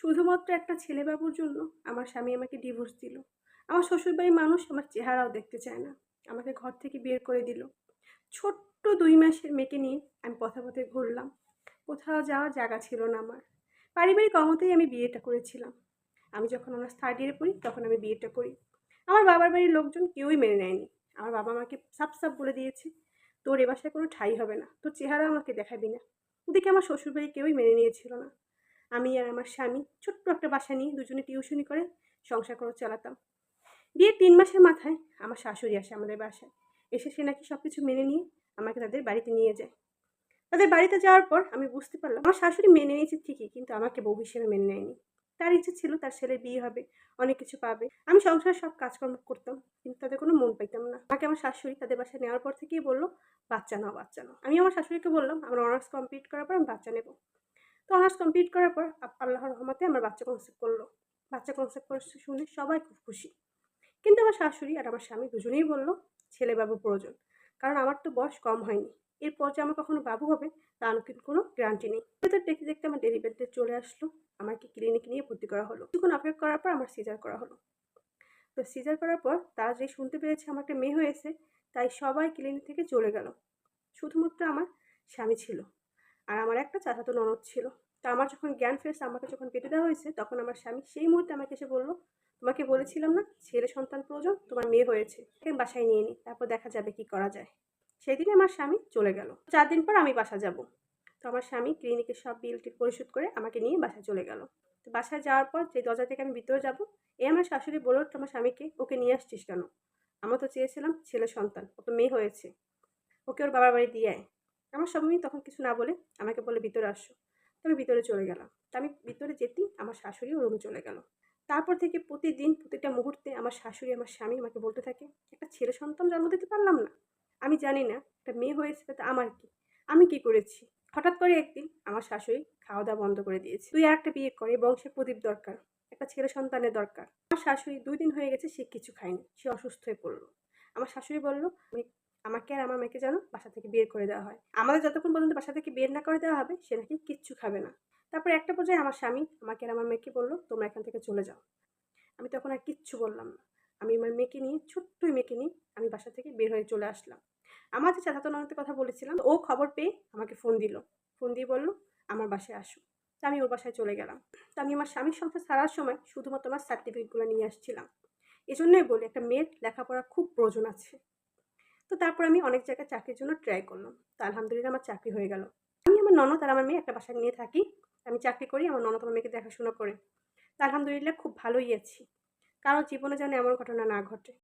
শুধুমাত্র একটা ছেলেবাবুর জন্য আমার স্বামী আমাকে ডিভোর্স দিল। আমার শ্বশুরবাড়ির মানুষ আমার চেহারাও দেখতে চায় না। আমাকে ঘর থেকে বের করে দিল। ছোট্ট দুই মাসের মেয়েকে নিয়ে আমি পথে পথে ঘুরলাম। কোথাও যাওয়ার জায়গা ছিল না আমার। পারিবারিক অমতেই আমি বিয়েটা করেছিলাম। আমি যখন অনার্স থার্ড ইয়ারে পড়ি, তখন আমি বিয়েটা করি। আমার বাবার বাড়ির লোকজন কেউই মেনে নেয়নি। আমার বাবা আমাকে সাপ সাপ বলে দিয়েছে, তোর এ বাসায় কোনো ঠাই হবে না। তোর চেহারা আমাকে দেখাবি না। ওদিকে আমার শ্বশুরবাড়ি কেউই মেনে নিয়েছিল না। আমি আর আমার স্বামী ছোট্ট একটা বাসা নিয়ে দুজনে টিউশনি করে সংসার করে চালাতাম। বিয়ের তিন মাসের মাথায় আমার শাশুড়ি আসে আমাদের বাসায়। এসে সে নাকি সব কিছু মেনে নিয়ে আমাকে তাদের বাড়িতে নিয়ে যায়। তাদের বাড়িতে যাওয়ার পর আমি বুঝতে পারলাম, আমার শাশুড়ি মেনে নিয়েছে ঠিকই, কিন্তু আমাকে বউ হিসেবে মেনে নেয়নি। তার ইচ্ছে ছিল তার ছেলের বিয়ে হবে, অনেক কিছু পাবে। আমি সংসারের সব কাজকর্ম করতাম, কিন্তু তাদের কোনো মন পাইতাম না। আমাকে আমার শাশুড়ি তাদের বাসায় নেওয়ার পর থেকেই বলল, বাচ্চা নাও বাচ্চা নাও। আমি আমার শাশুড়িকে বললাম, আমার অনার্স কমপ্লিট করার পর আমি বাচ্চা নেব। তো অনার্স কমপ্লিট করার পর আল্লাহর রহমতে আমার বাচ্চা কনসেপ্ট করল। বাচ্চা কনসেপ্ট করছে শুনে সবাই খুব খুশি। কিন্তু আমার শাশুড়ি আর আমার স্বামী দুজনেই বলল, ছেলে বাবু প্রয়োজন। কারণ আমার তো বয়স কম হয়নি। এরপর যে আমার কখনো বাবু হবে তার কিন্তু কোনো গ্যারান্টি নেই। ভেতর দেখতে দেখতে আমার ডেলিভারি ডেট চলে আসলো। আমাকে ক্লিনিক নিয়ে ভর্তি করা হলো। কিছুক্ষণ অপেক্ষা করার পর আমার সিজার করা হলো। তো সিজার করার পর তারা যে শুনতে পেরেছে আমার একটা মেয়ে হয়েছে, তাই সবাই ক্লিনিক থেকে চলে গেল। শুধুমাত্র আমার স্বামী ছিল। আর আমার একটা চাচাতো ননদ ছিল। তা আমার যখন জ্ঞান ফেরছে, আমাকে যখন পেটে দেওয়া হয়েছে, তখন আমার স্বামী সেই মুহূর্তে আমাকে এসে বলল, তোমাকে বলেছিলাম না, ছেলে সন্তান প্রয়োজন, তোমার মেয়ে হয়েছে বাসায় নিয়ে নি, তারপর দেখা যাবে কি করা যায়। সেই দিনে আমার স্বামী চলে গেল। চার দিন পর আমি বাসা যাব। তো আমার স্বামী ক্লিনিকের সব বিল টিল পরিশোধ করে আমাকে নিয়ে বাসায় চলে গেল। তো বাসায় যাওয়ার পর যে দরজা থেকে আমি ভিতরে যাব, এ আমার শাশুড়ি বলে উঠল, আমার স্বামীকে ওকে নিয়ে আসছিস কেন? আমরা তো চেয়েছিলাম ছেলে সন্তান, ও তো মেয়ে হয়েছে, ওকে ওর বাবার বাড়ি দিয়ে আয়। আমার স্বামী তখন কিছু না বলে আমাকে বলে, ভিতরে আসো। আমি ভিতরে চলে গেলাম। তো আমি ভিতরে যেতেই আমার শাশুড়িও রুমে চলে গেল। তারপর থেকে প্রতিদিন প্রতিটা মুহূর্তে আমার শাশুড়ি, আমার স্বামী আমাকে বলতে থাকে, একটা ছেলে সন্তান জন্ম দিতে পারলাম না। আমি জানি না একটা মেয়ে হয়েছে, তাতে আমার কি? আমি কি করেছি? হঠাৎ করে একদিন আমার শাশুড়ি খাওয়া দাওয়া বন্ধ করে দিয়েছে। তুই আর একটা বিয়ে করে, বংশের প্রদীপ দরকার, একটা ছেলে সন্তানের দরকার। আমার শাশুড়ি দুই দিন হয়ে গেছে সে কিছু খায়নি, সে অসুস্থ হয়ে পড়ল। আমার শাশুড়ি বলল, আমি আমাকে আর আমার মেয়েকে যেন বাসা থেকে বের করে দেওয়া হয়। আমাদের যতক্ষণ পর্যন্ত বাসা থেকে বের না করে দেওয়া হবে, সে নাকি কিচ্ছু খাবে না। তারপরে একটা পর্যায়ে আমার স্বামী আমাকে আর আমার মেয়েকে বলল, তোমরা এখান থেকে চলে যাও। আমি তখন আর কিচ্ছু বললাম না। আমি আমার মেয়েকে নিয়ে ছোট্ট মেয়েকে নিয়ে আমি বাসা থেকে বের হয়ে চলে আসলাম। আমার যে চাচাতো কথা বলেছিলাম, ও খবর পেয়ে আমাকে ফোন দিল। ফোন দিয়ে বলল, আমার বাসায় আসো। তো আমি ওর বাসায় চলে গেলাম। তো আমি আমার স্বামীর সংসার ছাড়ার সময় শুধুমাত্র আমার সার্টিফিকেটগুলো নিয়ে আসছিলাম। এজন্যই বলি, একটা মেয়ের লেখাপড়া খুব প্রয়োজন আছে। তো তারপর আমি অনেক জায়গায় চাকরির জন্য ট্রাই করলাম। তো আলহামদুলিল্লাহ আমার চাকরি হয়ে গেল। আমি আমার ননদ আর আমার মেয়ে একটা বাসায় নিয়ে থাকি। আমি চাকরি করি, আমার ননদ আমার মেয়েকে দেখাশোনা করে। তো আলহামদুলিল্লাহ খুব ভালোই আছি। কারও জীবনে যেন এমন ঘটনা না ঘটে।